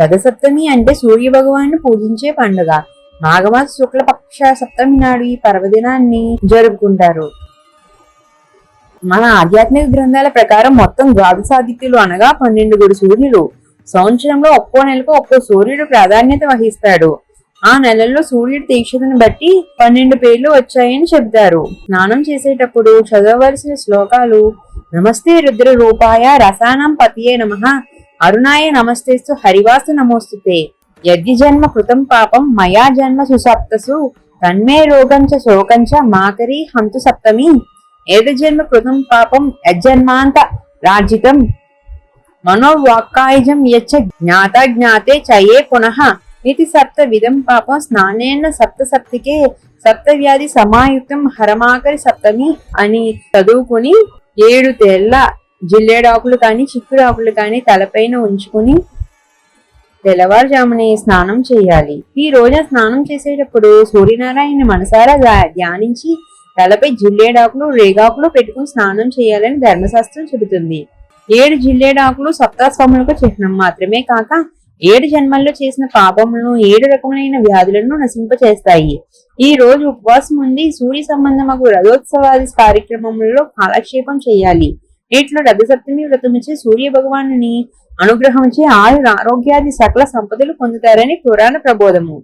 రథసప్తమి అంటే సూర్య భగవాను పూజించే పండుగ. మాఘమాస శుక్లపక్ష సప్తమి నాడు ఈ పర్వదినాన్ని జరుపుకుంటారు. మన ఆధ్యాత్మిక గ్రంథాల ప్రకారం మొత్తం ద్వాదశాదిత్యులు అనగా పన్నెండుగురు సూర్యులు. సంవత్సరంలో ఒక్కో నెలకు ఒక్కో సూర్యుడు ప్రాధాన్యత వహిస్తాడు. ఆ నెలల్లో సూర్యుడి తీక్షతను బట్టి పన్నెండు పేర్లు వచ్చాయని చెబుతారు. స్నానం చేసేటప్పుడు చదవవలసిన శ్లోకాలు నమస్తే రుద్ర రూపాయ రసానం పతియే నమ అరుణాయ నమస్తేస్తు హరివాసు నమోస్తుతే. యజ్ఞ జన్మ కృతం పాపం మయా జన్మ సుసప్తసు తన్మే రోగంచ శోకంచ మాకరి హంతు సప్తమి. ఏద జన్మ కృతం పాపం యజ్జన్మాంత రాజితం. మనోవాక్కాయుజం యచ్చ జ్ఞాత జ్ఞాతే చయే పునః. ఇది సప్త విధం పాపం స్నానేన సప్త సప్తికే. సప్త వ్యాధి సమాయుక్తం హరమాకరి సప్తమి అని చదువుకుని ఏడు తెల్ల జిల్లేడాకులు కానీ చిక్కుడాకులు కానీ తలపైన ఉంచుకుని తెల్లవారుజామునే స్నానం చేయాలి. ఈ రోజు స్నానం చేసేటప్పుడు సూర్యనారాయణ మనసారా ధ్యా- ధ్యానించి తలపై జిల్లేడాకులు రేగాకులు పెట్టుకుని స్నానం చేయాలని ధర్మశాస్త్రం చెబుతుంది. ఏడు జిల్లేడాకులు సప్తాస్వాములకు చిహ్నం మాత్రమే కాక ఏడు జన్మల్లో చేసిన పాపములను ఏడు రకములైన వ్యాధులను నశింపచేస్తాయి. ఈ రోజు ఉపవాసం ఉండి సూర్య సంబంధమగు రథోత్సవాది కార్యక్రమంలో కాలక్షేపం చేయాలి. వీటిలో రథసప్తమి వ్రతమిచ్చే సూర్య భగవానిని అనుగ్రహం చే ఆయుర ఆరోగ్యాది సకల సంపదలు పొందుతారని పురాణ ప్రబోధము.